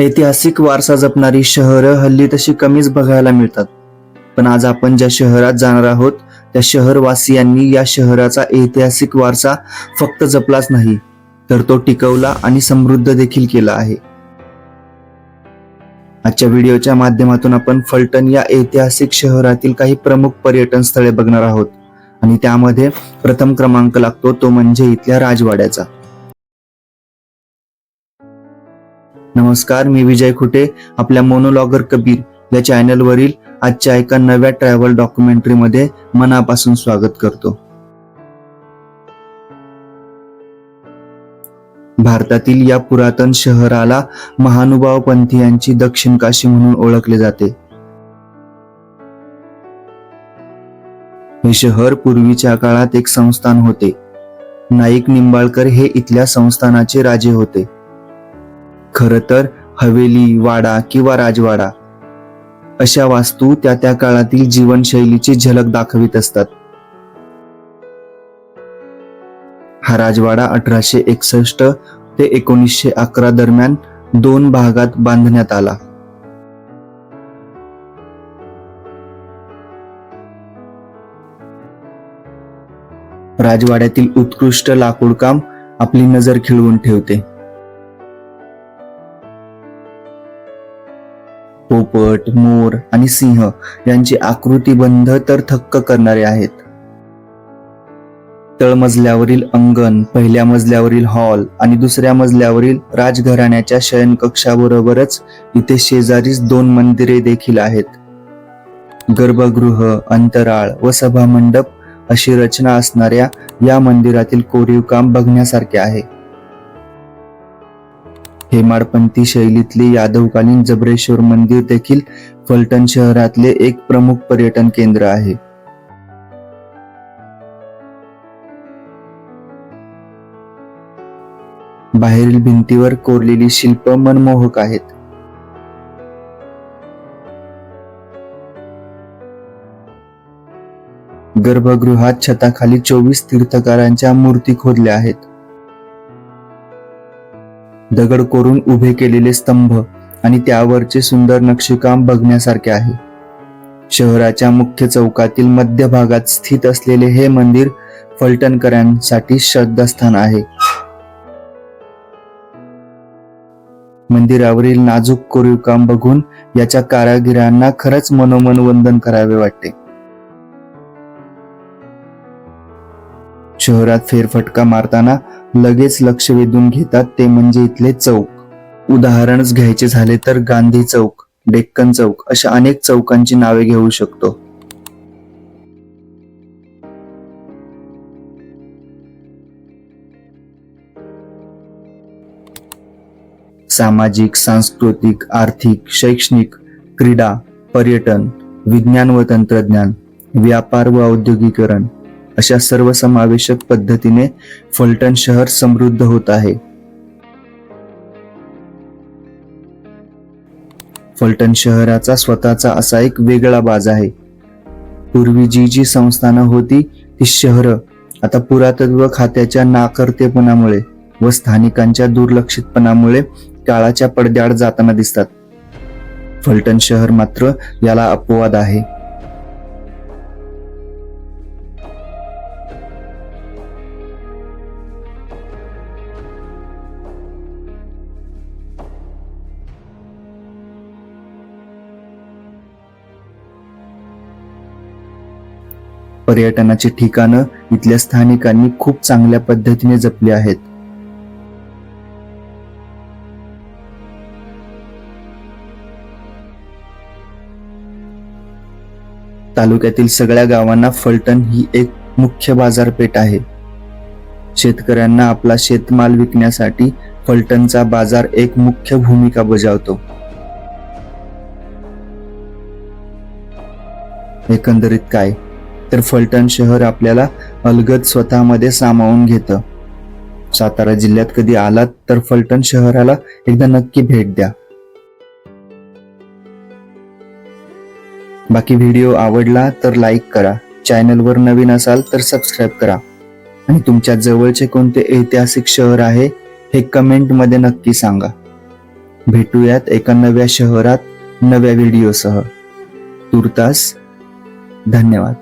ऐतिहासिक वारसा जपणारी शहरं हल्ली तशी कमीच बघायला मिळतात. पण आज आपण ज्या शहरात जाणार आहोत त्या शहरवासियांनी या शहराचा ऐतिहासिक वारसा फक्त जपलाच नाही तर तो टिकवला आणि समृद्ध देखील केला आहे. आजच्या व्हिडिओच्या माध्यमातून आपण फलटण या ऐतिहासिक शहरातील काही प्रमुख पर्यटन स्थळे बघणार आहोत. आणि त्यामध्ये प्रथम क्रमांक लागतो तो म्हणजे इथल्या राजवाड्याचा. नमस्कार मी विजय खुटे आपल्या मोनोलॉगर कबीर. या चॅनलवरील आजच्या एका नव्या ट्रॅव्हल डॉक्युमेंटरीमध्ये मनापासून स्वागत करतो. भारतातील या पुरातन शहराला महानुभाव पंथीयांची दक्षिण काशी म्हणून ओळखले जाते. हे शहर पूर्वीच्या काळात एक संस्थान होते. नाईक निंबाळकर हे इथल्या संस्थानाचे राजे होते. खर तर हवेली वाडा किंवा राजवाडा. अशा वास्तू त्या त्या काळातील जीवनशैलीची झलक दाखवित असतात. हा राजवाडा अठराशे एकसष्ट ते एकोणीसशे अकरा दरम्यान दोन भागात बांधण्यात आला. राजवाड्यातील उत्कृष्ट लाकूडकाम आपली नजर खिळवून ठेवते. पोपट मोर आणि सिंह यांची आकृतीबंध तर थक्क करणारे आहेत. तळमजल्यावरील अंगण पहिल्या मजल्यावरील हॉल आणि दुसऱ्या मजल्यावरील राजघराण्याच्या शयनकक्षाबरोबरच इथे शेजारीच दोन मंदिरे देखील आहेत. गर्भगृह अंतराळ व सभामंडप अशी रचना असणाऱ्या या मंदिरातील कोरीव काम बघण्यासारखे आहे. हेमाडपंथी शैलीतले यादवकालीन जबरेश्वर मंदिर देखील फलटण शहरातले एक प्रमुख पर्यटन केंद्र आहे. बाहेरील भिंतीवर कोरलेली शिल्प मनमोहक आहेत. गर्भगृहात छताखाली चोवीस तीर्थकारांच्या मूर्ती खोदल्या आहेत. दगड कोरून उभे केलेले स्तंभ आणि त्यावरचे सुंदर नक्षीकाम बघण्यासारखे आहे. शहराच्या मुख्य चौकातील मध्यभागात स्थित असलेले हे मंदिर फलटणकरांसाठी श्रद्धास्थान आहे. मंदिरावरील नाजूक कोरीव काम बघून याच्या कारागिरांना खरंच मनोमन वंदन करावे वाटते. शहरात फेरफटका मारताना लगेच लक्ष वेधून घेतात ते म्हणजे इथले चौक. उदाहरणच घ्यायचे झाले तर गांधी चौक डेक्कन चौक अशा अनेक चौकांची नावे घेऊ शकतो. सामाजिक सांस्कृतिक आर्थिक शैक्षणिक क्रीडा पर्यटन विज्ञान व तंत्रज्ञान व्यापार व औद्योगिकरण अशा सर्वसमावेशक पद्धतीने फलटण शहर समृद्ध होत आहे. फलटण शहराचा स्वतःचा असा एक वेगळा बाज आहे. पूर्वी जी जी संस्थानं होती ती शहरं आता पुरातत्व खात्याच्या नाकर्तेपणामुळे व स्थानिकांच्या दुर्लक्षितपणामुळे काळाच्या पडद्याआड जाताना दिसतात. फलटण शहर मात्र याला अपवाद आहे. पर्यटनाची ठिकाणं इथल्या स्थानिकांनी खूप चांगल्या पद्धतीने जपली आहेत. तालुक्यातील सगळ्या गावांना फलटण ही एक मुख्य बाजारपेठ आहे. शेतकऱ्यांना आपला शेतमाल विकण्यासाठी फलटणचा बाजार एक मुख्य भूमिका बजावतो. एकंदरीत काय? तर फलटण शहर आपल्याला अलगद स्वतःमध्ये सामावून घेतं. सातारा जिल्ह्यात कधी आलात तर फलटण शहराला एकदा नक्की भेट द्या. बाकी व्हिडिओ आवडला तर लाईक करा. चॅनलवर नवीन असाल तर सबस्क्राईब करा. आणि तुमच्या जवळचे कोणते ऐतिहासिक शहर आहे हे कमेंटमध्ये नक्की सांगा. भेटूयात एका नव्या शहरात नव्या व्हिडिओसह. तुर्तास धन्यवाद.